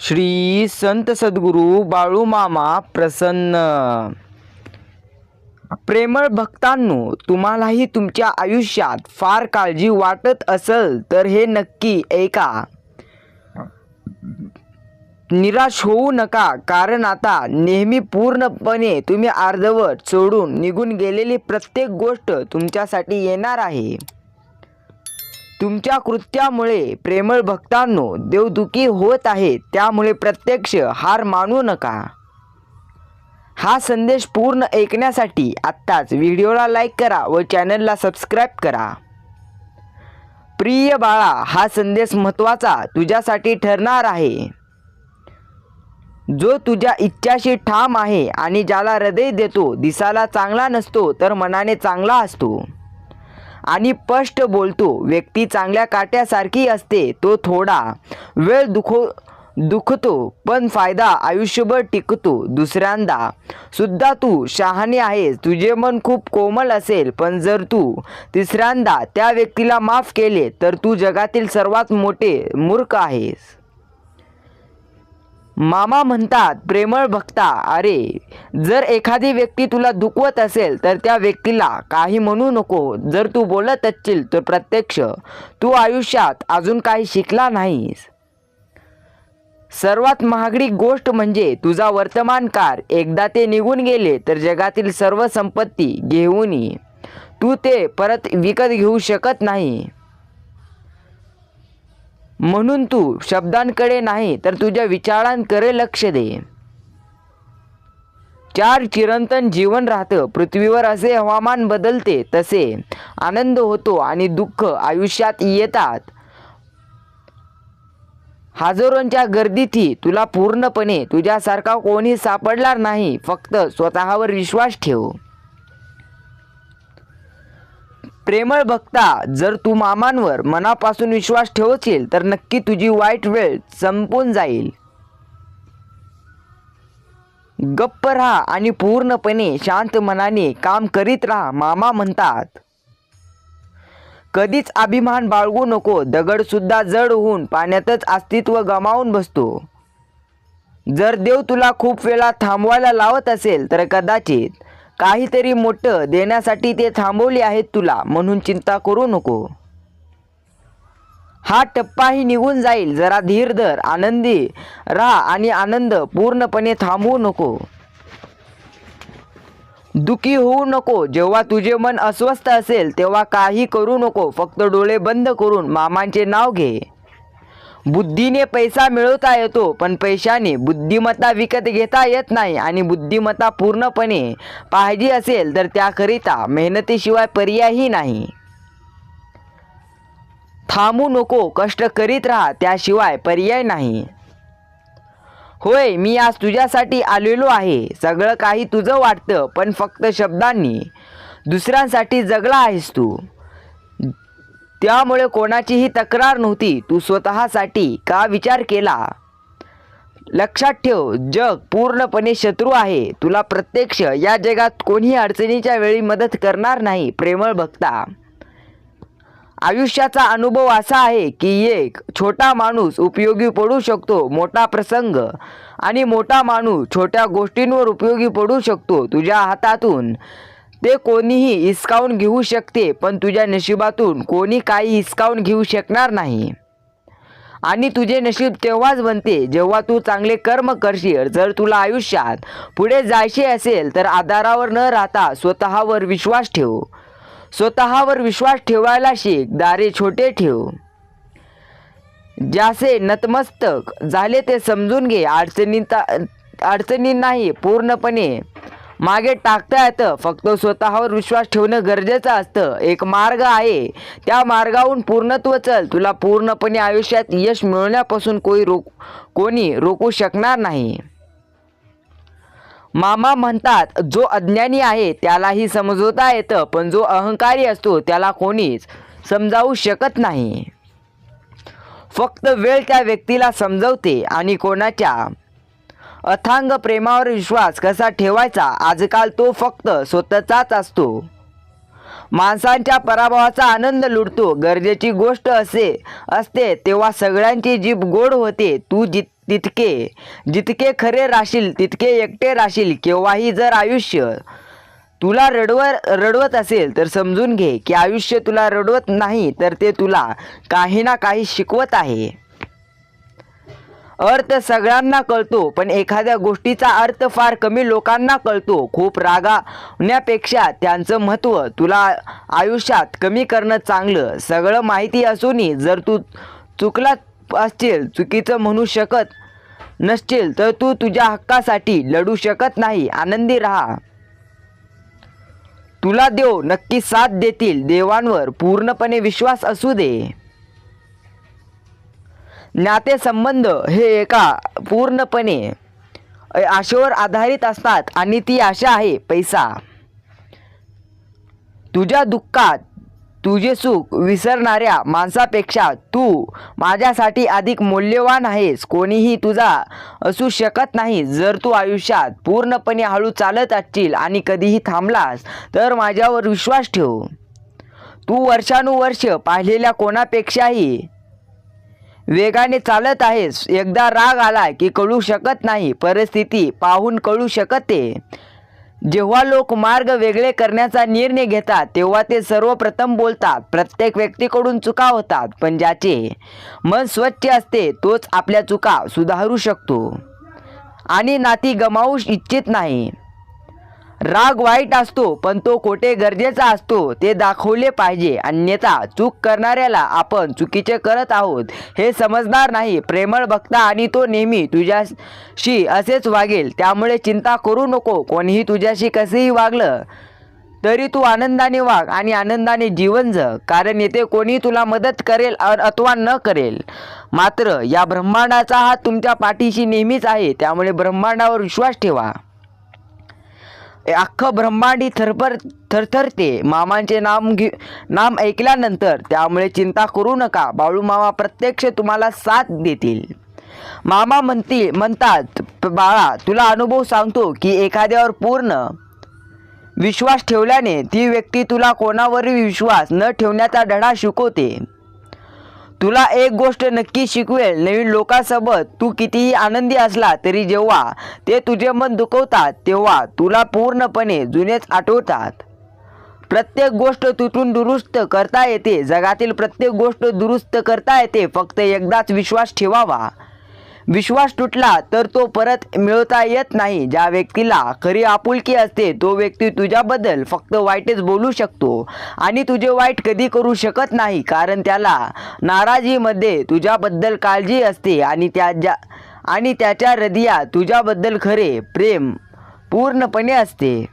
श्री संत सद्गुरू बाळूमामा प्रसन्न. प्रेमळ भक्तांनो तुम्हालाही तुमच्या आयुष्यात फार काळजी वाटत असेल तर हे नक्की ऐका. निराश होऊ नका कारण आता नेहमी पूर्णपणे तुम्ही अर्धवट सोडून निघून गेलेली प्रत्येक गोष्ट तुमच्यासाठी येणार आहे. तुमच्या कृत्यामुळे प्रेमळ भक्तांनो देवदुखी होत आहे त्यामुळे प्रत्यक्ष हार मानू नका. हा संदेश पूर्ण ऐकण्यासाठी आत्ताच व्हिडिओला लाईक करा व चॅनलला सबस्क्राईब करा. प्रिय बाळा हा संदेश महत्त्वाचा तुझ्यासाठी ठरणार आहे. जो तुझ्या इच्छाशी ठाम आहे आणि ज्याला हृदय देतो दिसाला चांगला नसतो तर मनाने चांगला असतो. आणि स्पष्ट बोलतो व्यक्ती चांगल्या काट्यासारखी असते तो थोडा वेळ दुखो दुखतो पण फायदा आयुष्यभर टिकतो दुसऱ्यांदा. सुद्धा तू शहाणे आहेस तुझे मन खूप कोमल असेल पण जर तू तिसऱ्यांदा त्या व्यक्तीला माफ केले तर तू जगातील सर्वात मोठे मूर्ख आहेस. मामा म्हणतात प्रेमळ भक्ता अरे जर एखादी व्यक्ती तुला दुखवत असेल तर त्या व्यक्तीला काही म्हणू नको. जर तू बोलत असशील तर प्रत्यक्ष. तू आयुष्यात अजून काही शिकला नाहीस. सर्वात महागडी गोष्ट म्हणजे तुझा वर्तमान कार एकदा ते निघून गेले तर जगातील सर्व संपत्ती घेऊनही तू ते परत विकत घेऊ शकत नाही. म्हणून तू शब्दांकडे नाही तर तुझ्या विचारांकडे लक्ष दे. चार चिरंतन जीवन राहतं पृथ्वीवर असे हवामान बदलते तसे आनंद होतो आणि दुःख आयुष्यात येतात. हजारोंच्या गर्दीतही तुला पूर्णपणे तुझ्यासारखा कोणी सापडणार नाही फक्त स्वतःवर विश्वास ठेव. प्रेमळ भक्ता जर तू मामांवर मनापासून विश्वास ठेवशील तर नक्की तुझी वाईट वेळ संपून जाईल. गप्प राहा आणि पूर्णपणे शांत मनाने काम करीत राहा मामा म्हणतात. कधीच अभिमान बाळगू नको दगड सुद्धा जड होऊन पाण्यातच अस्तित्व गमावून बसतो. जर देव तुला खूप वेळा थांबवायला लावत असेल तर कदाचित काहीतरी मोठं देण्यासाठी ते थांबवले आहेत तुला म्हणून चिंता करू नको. हा टप्पाही निघून जाईल जरा धीर धर आनंदी राहा आणि आनंद पूर्णपणे थांबवू नको. दुखी होऊ नको जेव्हा तुझे मन अस्वस्थ असेल तेव्हा काही करू नको फक्त डोळे बंद करून मामांचे नाव घे. बुद्धीने पैसा मिळवता येतो पण पैशाने बुद्धिमत्ता विकत घेता येत नाही आणि बुद्धिमत्ता पूर्णपणे पाहिजे असेल तर त्याकरिता मेहनतीशिवाय पर्यायही नाही. थांबू नको कष्ट करीत राहा त्याशिवाय पर्याय नाही. होय मी आज तुझ्यासाठी आलेलो आहे. सगळं काही तुझं वाटतं पण फक्त शब्दांनी. दुसऱ्यांसाठी जगला आहेस तू. त्यामुळे कोणाचीही तक्रार नव्हती. तू स्वतःसाठी का विचार केला? लक्षात ठेव जग पूर्णपणे शत्रू आहे. तुला प्रत्यक्ष या जगात कोणीही अडचणीच्या वेळी मदत करणार नाही प्रेमळ भक्ता. आयुष्याचा अनुभव असा आहे की एक छोटा माणूस उपयोगी पडू शकतो मोठा प्रसंग. आणि मोठा माणूस छोट्या गोष्टींवर उपयोगी पडू शकतो तुझ्या हातातून. ते कोणीही हिसकावून घेऊ शकते पण तुझ्या नशिबातून कोणी काही हिसकावून घेऊ शकणार नाही. आणि तुझे नशीब तेव्हाच बनते जेव्हा तू चांगले कर्म करशील. जर तुला आयुष्यात पुढे जायचे असेल तर आधारावर न राहता स्वतःवर विश्वास ठेव. स्वतःवर विश्वास ठेवायला शिक दारे छोटे ठेव. ज्यासे नतमस्तक झाले ते समजून घे. अडचणी अडचणींनाही पूर्णपणे मागे टाकता येतं फक्त स्वतःवर विश्वास ठेवणं गरजेचं असतं. एक मार्ग आहे. त्या मार्गाहून पूर्णत्व चल. तुला पूर्णपणे आयुष्यात यश मिळवण्यापासून कोणी रोक कोणी रोखू शकणार नाही. मामा म्हणतात जो अज्ञानी आहे त्यालाही समजवता येतं. पण जो अहंकारी असतो त्याला कोणीच समजावू शकत नाही. फक्त वेळ त्या व्यक्तीला समजवते आणि कोणाच्या अथांग प्रेमावर विश्वास कसा ठेवायचा? आजकाल तो फक्त स्वतःचाच असतो. माणसांच्या पराभवाचा आनंद लुटतो. गरजेची गोष्ट असे असते तेव्हा सगळ्यांची जीभ गोड होते. तू जित तितके जितके खरे राशील तितके एकटे राशील केव्हाही जर आयुष्य तुला रडवर रडवत असेल तर समजून घे की आयुष्य तुला रडवत नाही तर ते तुला काही ना काही शिकवत आहे. अर्थ सगळ्यांना कळतो पण एखाद्या गोष्टीचा अर्थ फार कमी लोकांना कळतो. खूप रागावण्यापेक्षा त्यांचं महत्त्व तुला आयुष्यात कमी करणं चांगलं. सगळं माहिती असूनही जर तू चुकला असशील चुकीचं म्हणू शकत नसशील तर तू तुझ्या हक्कासाठी लढू शकत नाही. आनंदी राहा. तुला देव नक्की साथ देतील. देवांवर पूर्णपणे विश्वास असू दे. नातेसंबंध हे एका पूर्णपणे आशेवर आधारित असतात आणि ती आशा आहे पैसा. तुझ्या दुःखात तुझे सुख विसरणाऱ्या माणसापेक्षा तू माझ्यासाठी अधिक मौल्यवान आहेस. कोणीही तुझा असू शकत नाही. जर तू आयुष्यात पूर्णपणे हळू चालत असशील आणि कधीही थांबलास तर माझ्यावर विश्वास ठेव. तू वर्षानुवर्ष पाहिलेल्या कोणापेक्षाही वेगाने चालत आहेस. एकदा राग आला की कळू शकत नाही. परिस्थिती पाहून कळू शकते. जेव्हा लोक मार्ग वेगळे करण्याचा निर्णय घेतात तेव्हा ते सर्वप्रथम बोलतात. प्रत्येक व्यक्तीकडून चुका होतात पण ज्याचे मन स्वच्छ असते तोच आपल्या चुका सुधारू शकतो. आणि नाती गमावू इच्छित नाही. राग वाईट असतो पण तो कोठे गरजेचा असतो. ते दाखवले पाहिजे. अन्यथा चूक करणाऱ्याला आपण चुकीचे करत आहोत. हे समजणार नाही. प्रेमळ बघता आणि तो नेहमी तुझ्याशी असेच वागेल. त्यामुळे चिंता करू नको. कोणीही तुझ्याशी कसेही वागलं तरी तू आनंदाने वाग आणि आनंदाने जीवन जग. कारण येथे कोणी तुला मदत करेल अथवा न करेल. मात्र या ब्रह्मांडाचा हात तुमच्या पाठीशी नेहमीच आहे. त्यामुळे ब्रह्मांडावर विश्वास ठेवा. अख्खं ब्रह्मांडी थरपर थरथरते. मामांचे नाम घे नाम ऐकल्यानंतर त्यामुळे चिंता करू नका. बाळू मामा प्रत्यक्ष तुम्हाला साथ देतील. मामा म्हणतील म्हणतात बाळा तुला अनुभव सांगतो की एखाद्यावर पूर्ण विश्वास ठेवल्याने ती व्यक्ती तुला कोणावरही विश्वास न ठेवण्याचा धडा शिकवते. तुला एक गोष्ट नक्की शिकवेल. नवीन लोकांसोबत तू कितीही आनंदी असला तरी जेव्हा ते तुझे मन दुखवतात तेव्हा तुला पूर्णपणे जुनेच आठवतात. प्रत्येक गोष्ट तुटून दुरुस्त करता येते. जगातील प्रत्येक गोष्ट दुरुस्त करता येते. फक्त एकदाच विश्वास ठेवावा. विश्वास तुटला तर तो परत मिळवता येत नाही. ज्या व्यक्तीला खरी आपुलकी असते तो व्यक्ती तुझ्याबद्दल फक्त वाईटच बोलू शकतो आणि तुझे वाईट कधी करू शकत नाही. कारण त्याला नाराजीमध्ये तुझ्याबद्दल काळजी असते आणि त्याच्या आणि त्याच्या हृदयात तुझ्याबद्दल खरे प्रेम पूर्णपणे असते.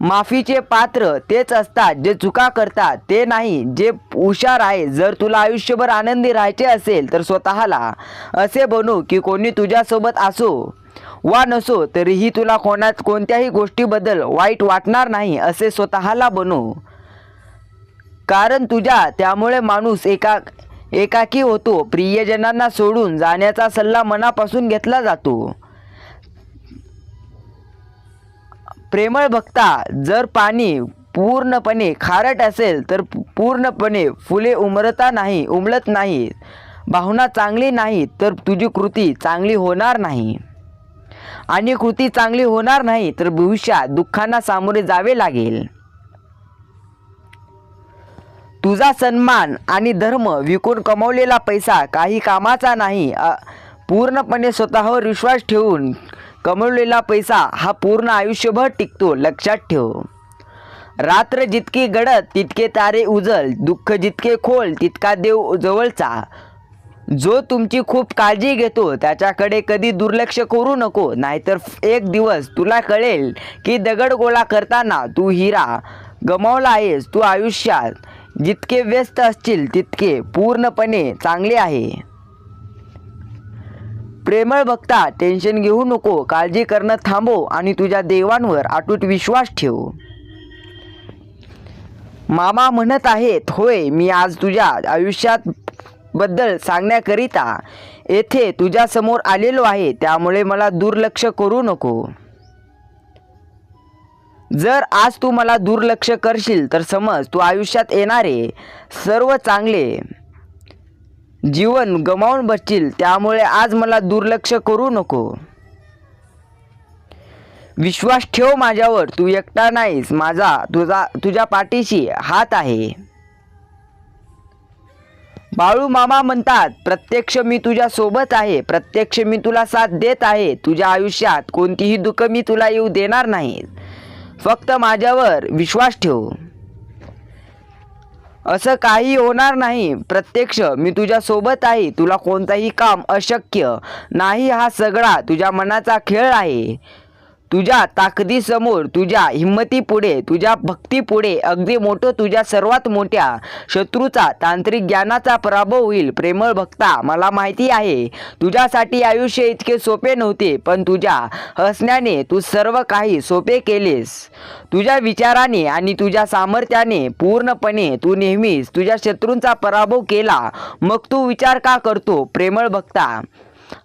माफीचे पात्र तेच असतात जे चुका करतात. ते नाही जे हुशार आहे. जर तुला आयुष्यभर आनंदी राहायचे असेल तर स्वतःला असे बनू की कोणी तुझ्यासोबत असो वा नसो तरीही तुला कोणात कोणत्याही गोष्टीबद्दल वाईट वाटणार नाही असे स्वतःला बनू. कारण तुझ्या त्यामुळे माणूस एका एकाकी होतो. प्रियजनांना सोडून जाण्याचा सल्ला मनापासून घेतला जातो. प्रेमळ बघता जर पाणी पूर्णपणे खारट असेल तर पूर्णपणे फुले उमरता नाही उमलत नाही. भावना चांगली नाही तर तुझी कृती चांगली होणार नाही. आणि कृती चांगली होणार नाही तर भविष्यात दुःखांना सामोरे जावे लागेल. तुझा सन्मान आणि धर्म विकून कमवलेला पैसा काही कामाचा नाही पूर्णपणे स्वतःवर विश्वास ठेवून कमवलेला पैसा हा पूर्ण आयुष्यभर टिकतो लक्षात ठेव. रात्र जितकी गडद तितके तारे उजल दुःख जितके खोल तितका देव जवळचा. जो तुमची खूप काळजी घेतो त्याच्याकडे कधी दुर्लक्ष करू नको नाहीतर एक दिवस तुला कळेल की दगड गोळा करताना तू हिरा. गमावला आहेस तू आयुष्यात. जितके व्यस्त असतील तितके पूर्णपणे चांगले आहे. प्रेमळ बघता टेन्शन घेऊ नको काळजी करणं थांबव आणि तुझ्या देवांवर अटूट विश्वास ठेव. मामा म्हणत आहेत होय मी आज तुझ्या आयुष्यात बद्दल सांगण्याकरिता येथे तुझ्यासमोर आलेलो आहे त्यामुळे मला दुर्लक्ष करू नको. जर आज तू मला दुर्लक्ष करशील तर समज तू आयुष्यात येणारे सर्व चांगले जीवन गमावून बसतील त्यामुळे आज मला दुर्लक्ष करू नको. विश्वास ठेव माझ्यावर तू एकटा नाहीस माझा तुझा तुझ्या पाठीशी हात आहे. बाळू मामा म्हणतात प्रत्यक्ष मी तुझ्या सोबत आहे प्रत्यक्ष मी तुला साथ देत आहे तुझ्या आयुष्यात कोणतीही दुःख मी तुला येऊ देणार नाही. फक्त माझ्यावर विश्वास ठेव. असं काही होणार नाही. प्रत्यक्ष मी तुझ्या सोबत आहे. तुला कोणताही काम अशक्य नाही हा सगळा तुझ्या मनाचा खेळ आहे. तुझ्या ताकदीसमोर तुझ्या हिंमतीपुढे तुझ्या भक्तीपुढे अगदी मोठं तुझ्या सर्वात मोठ्या शत्रूचा तांत्रिक ज्ञानाचा पराभव होईल. प्रेमळ भक्ता मला माहिती आहे तुझ्यासाठी आयुष्य इतके सोपे नव्हते पण तुझ्या हसण्याने तू सर्व काही सोपे केलेस. तुझ्या विचाराने आणि तुझ्या सामर्थ्याने पूर्णपणे तू नेहमीच तुझ्या शत्रूंचा पराभव केला. मग तू विचार का करतो प्रेमळ भक्ता?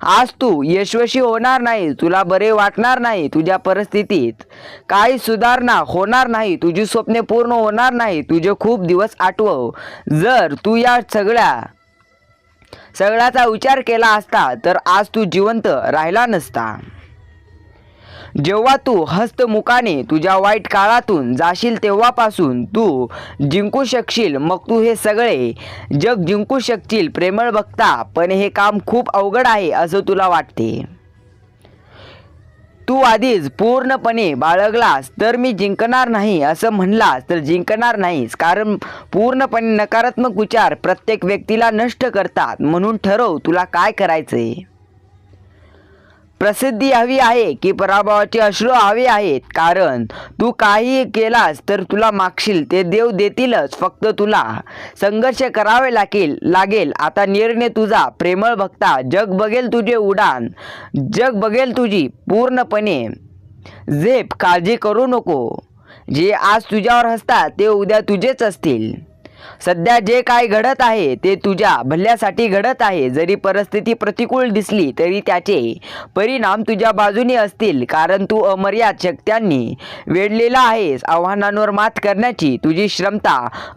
आज तू यशस्वी होणार नाही तुला बरे वाटणार नाही तुझ्या परिस्थितीत. काही सुधारणा होणार नाही तुझी स्वप्ने पूर्ण होणार नाही तुझे खूप दिवस आठवव. जर तू या सगळ्या सगळ्याचा विचार केला असता तर आज तू जिवंत राहिला नसता. जेव्हा तू हस्तमुखाने तुझ्या वाईट काळातून जाशील तेव्हापासून तू जिंकू शकशील. मग तू हे सगळे जग जिंकू शकशील. प्रेमळ बघता पण हे काम खूप अवघड आहे असं तुला वाटते. तू आधीच पूर्णपणे बाळगलास तर मी जिंकणार नाही असं म्हणलास तर जिंकणार नाहीस. कारण पूर्णपणे नकारात्मक विचार प्रत्येक व्यक्तीला नष्ट करतात. म्हणून ठरव तुला काय करायचंय. प्रसिद्धी हवी आहे की पराभवाचे अश्रू हवे आहेत? कारण तू काही केलास तर तुला मागशील ते देव देतीलच फक्त तुला. संघर्ष करावे लागेल लागेल. आता निर्णय तुझा. प्रेमळ भक्ता जग बघेल तुझे उडान. जग बघेल तुझी पूर्णपणे. झेप काळजी करू नको. जे आज तुझ्यावर हसतात ते उद्या तुझेच असतील. सध्या जे काय घडत आहे ते तुझ्या भल्यासाठी घडत आहे. जरी परिस्थिती प्रतिकूल दिसली तरी त्याचे परिणाम तुझ्या बाजूने असतील. कारण तू अमर्याद शक्त्यांनी वेढलेला आहेस. आव्हानांवर मात करण्याची तुझी क्षमता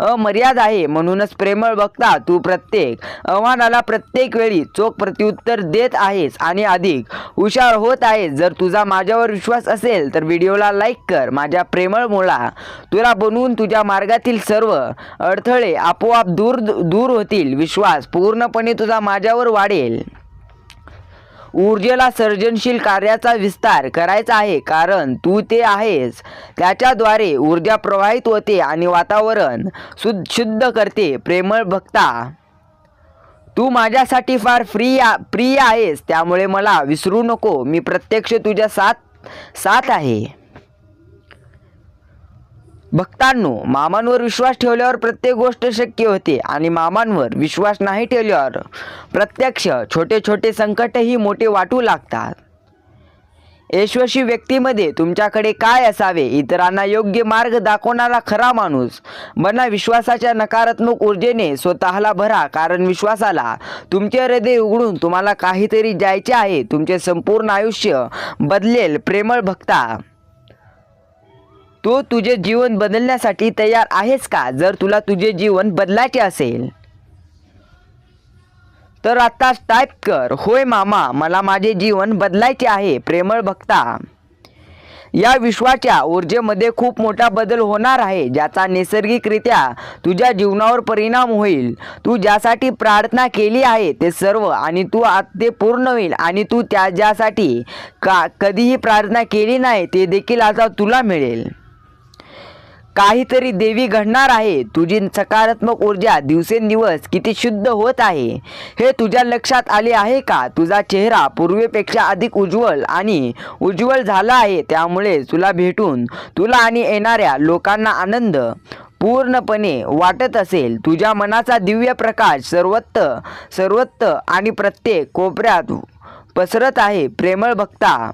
अमर्याद आहे. म्हणूनच प्रेमळ बघता तू प्रत्येक आव्हानाला प्रत्येक वेळी चोख प्रत्युत्तर देत आहेस आणि अधिक हुशार होत आहेस. जर तुझा माझ्यावर विश्वास असेल तर व्हिडिओला लाईक कर. माझ्या प्रेमळ मुळा तुला बनवून तुझ्या मार्गातील सर्व अडथळे आपोआप दूर दूर होतील. विश्वास पूर्णपणे तुझा माझ्यावर वाढेल. ऊर्जेला सर्जनशील कार्याचा विस्तार करायचा आहे कारण तू ते आहेस. त्याच्याद्वारे ऊर्जा प्रवाहित होते आणि वातावरण सु शुद्ध करते. प्रेमळ भक्ता तू माझ्यासाठी फार फ्री प्रिय आहेस त्यामुळे मला विसरू नको. मी प्रत्यक्ष तुझ्या साथ साथ आहे. भक्तांनो मामांवर विश्वास ठेवल्यावर प्रत्येक गोष्ट शक्य होते आणि मामांवर विश्वास नाही ठेवल्यावर प्रत्यक्ष छोटे छोटे संकटही मोठे वाटू लागतात. यशस्वी व्यक्तीमध्ये तुमच्याकडे काय असावे? इतरांना योग्य मार्ग दाखवणारा खरा माणूस बना विश्वासाच्या नकारात्मक ऊर्जेने स्वतःला भरा कारण विश्वासाला तुमचे हृदय उघडून तुम्हाला काहीतरी जायचे आहे. तुमचे संपूर्ण आयुष्य बदलेल प्रेमळ भक्ता. तू तुझे जीवन बदलण्यासाठी तयार आहेस का? जर तुला तुझे जीवन बदलायचे असेल तर आत्ताच टाईप कर. होय मामा मला माझे जीवन बदलायचे आहे. प्रेमळ भक्ता या विश्वाच्या ऊर्जेमध्ये खूप मोठा बदल होणार आहे ज्याचा नैसर्गिकरित्या तुझ्या जीवनावर परिणाम होईल. तू ज्यासाठी प्रार्थना केली आहे ते सर्व आणि तू ते पूर्ण होईल आणि तू त्या ज्यासाठी का कधीही प्रार्थना केली नाही ते देखील आता तुला मिळेल. काहीतरी देवी घडणार आहे. तुझी सकारात्मक ऊर्जा दिवसेंदिवस किती शुद्ध होत आहे. हे तुझ्या लक्षात आले आहे का? तुझा चेहरा पूर्वीपेक्षा अधिक उज्ज्वल आणि उज्ज्वल झाला आहे. त्यामुळे तुला भेटून तुला आणि येणाऱ्या लोकांना आनंद पूर्णपणे वाटत असेल. तुझ्या मनाचा दिव्य प्रकाश सर्वत्र सर्वत्र आणि प्रत्येक कोपऱ्यात पसरत आहे. प्रेमळ भक्ता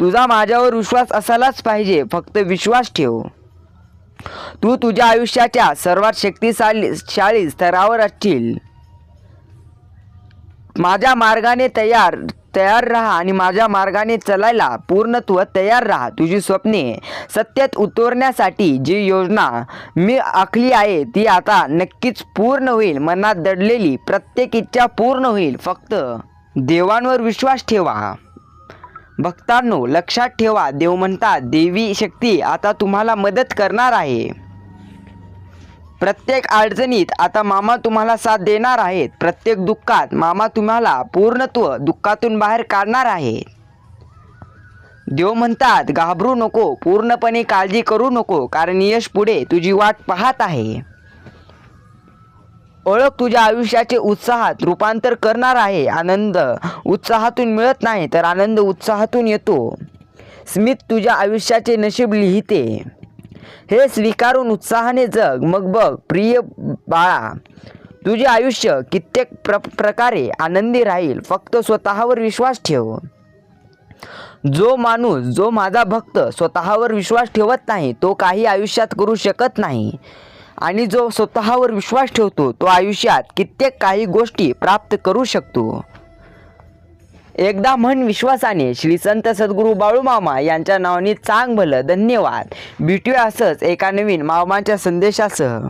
तुझा माझ्यावर विश्वास असायलाच पाहिजे. फक्त विश्वास ठेव. तू तुझ्या आयुष्याच्या सर्वात शक्तिशाली शाळी स्तरावर असशील. माझ्या मार्गाने तयार तयार राहा आणि माझ्या मार्गाने चलायला पूर्णत्व तयार राहा. तुझी स्वप्ने सत्यात उतरण्यासाठी जी योजना मी आखली आहे ती आता नक्कीच पूर्ण होईल. मनात दडलेली प्रत्येक इच्छा पूर्ण होईल. फक्त देवांवर विश्वास ठेवा. भक्तांनो लक्षात ठेवा देव म्हणतात देवी शक्ती आता तुम्हाला मदत करणार आहे. प्रत्येक अडचणीत आता मामा तुम्हाला साथ देणार आहेत. प्रत्येक दुःखात मामा तुम्हाला पूर्णत्व दुःखातून बाहेर काढणार आहे देव म्हणतात घाबरू नको पूर्णपणे काळजी करू नको कारण यश पुढे तुझी वाट पाहत आहे. ओळख तुझ्या आयुष्याचे उत्साहात रूपांतर करणार आहे. आनंद उत्साहातून मिळत नाही तर आनंद उत्साहातून येतो. स्मित तुझ्या आयुष्याचे नशीब लिहिते. हे स्वीकारून उत्साहाने जग. मग बघ प्रिय बाळा तुझे आयुष्य कित्येक प्र प्रकारे आनंदी राहील. फक्त स्वतःवर विश्वास ठेव. जो माणूस जो माझा भक्त स्वतःवर विश्वास ठेवत नाही तो काही आयुष्यात करू शकत नाही. आणि जो स्वतःवर विश्वास ठेवतो तो आयुष्यात कित्येक काही गोष्टी प्राप्त करू शकतो. एकदा म्हण विश्वासाने श्री संत सद्गुरू बाळूमामा यांच्या नावाने चांग भलं धन्यवाद. भेटूया असंच एका नवीन मामाच्या संदेशासह.